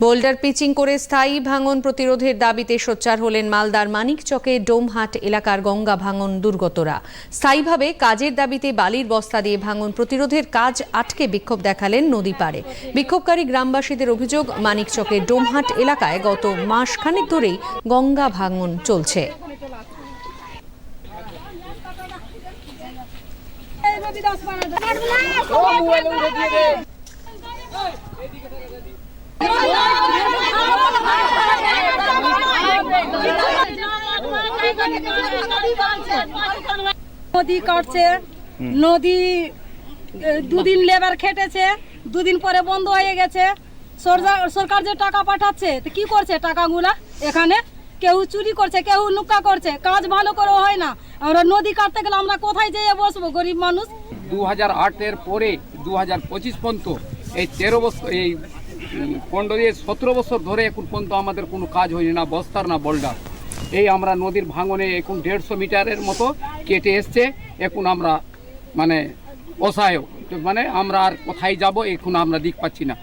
Boulder pitching করে স্থায়ী ভাঙন প্রতিরোধের দাবিতে সোচ্চার হলেন মালদার মানিকচকে ডোমহাট এলাকার গঙ্গা ভাঙন দুর্গতরা স্থায়ীভাবে কাজের দাবিতে বালির বস্তা দিয়ে ভাঙন প্রতিরোধের কাজ আটকে বিক্ষোভ দেখালেন নদী পাড়ে বিক্ষোভকারী গ্রামবাসীদের অভিযোগ মানিকচকের ডোমহাট এলাকায় গত মাসখানেক ধরেই গঙ্গা ভাঙন চলছে নদী কাটছে, নদী দুদিন লেবার খেটেছে, দুদিন পরে বন্ধ হয়ে গেছে। সরকার যে টাকা পাঠাচ্ছে কি করছে টাকাগুলা? এখানে কেউ চুরি করছে, কেউ নুকা করছে, কাজ ভালো করে হয় না। আমরা নদী কাটতে গেলে আমরা কোথায় যেয়ে বসবো, গরিব মানুষ? দু হাজার আটের পরে, দু হাজার পঁচিশ পর্যন্ত এই তেরো বছর, এই পনেরো সতেরো বছর ধরে এখন পর্যন্ত আমাদের কোনো কাজ হয়নি, না বস্তার, না বোল্ডার এই আমরা নদীর ভাঙনে এখন দেড়শো মিটারের মতো কেটে এসছে, এখন আমরা মানে অসহায়। মানে আমরা আর কোথায় যাব, এখন আমরা দিক পাচ্ছি না।